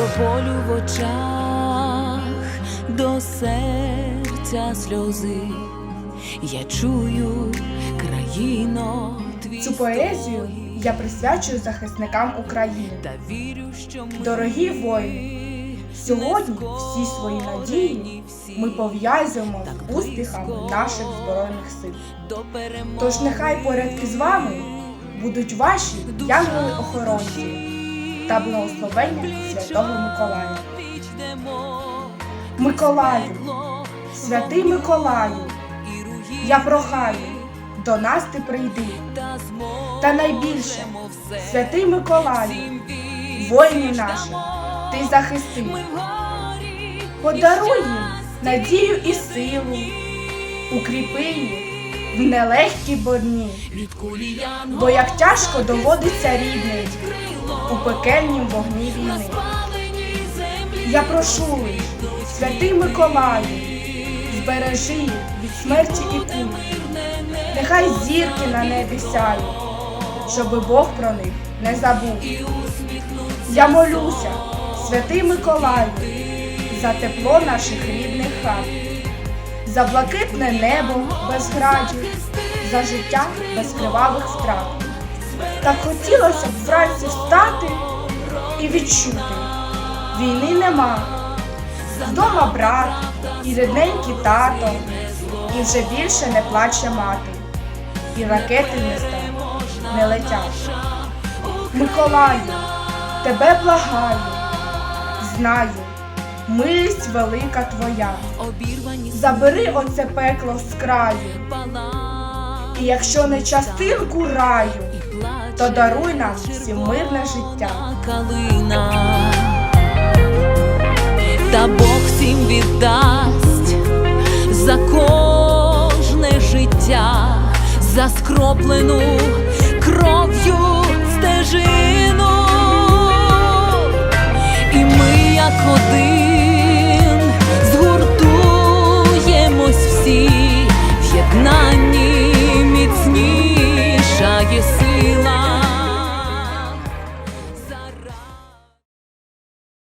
болю в очах, до серця сльози. Я чую країно твій Цю поезію я присвячую захисникам України. та вірю, що ми Дорогі воїни, сьогодні всі свої надії ми пов'язуємо з успіхами наших збройних сил. Тож нехай поряд із вами будуть ваші янголи-охоронці та благословення Святого Миколая. Миколаю, святий Миколаю, я прохаю, до нас ти прийди. та найбільше, святий Миколаю, всім воїнів наших, ти захисти. Подаруй їм надію і силу, укріпи їх в нелегкій борні, бо як тяжко доводиться рідний у пекельнім вогні війни. Я прошу святий Миколаю, збережи від смерті і куль. Нехай зірки на небі сяють, щоби Бог про них не забув. Я молюся, святий Миколаю, за тепло наших рідних хат, за блакитне небо без градів, за життя без кривавих втрат. Так хотілося б вранці встати і відчути, війни нема. Вдома брат і рідненький тато, і вже більше не плаче мати, і ракети в містах не летять. Миколаю, тебе благаю, знаю, милість велика твоя. Забери оце пекло з краю, і якщо не частинку раю, то даруй нам всім мирне життя. калина. Та Бог всім віддасть за кожне життя, за скроплену кров'ю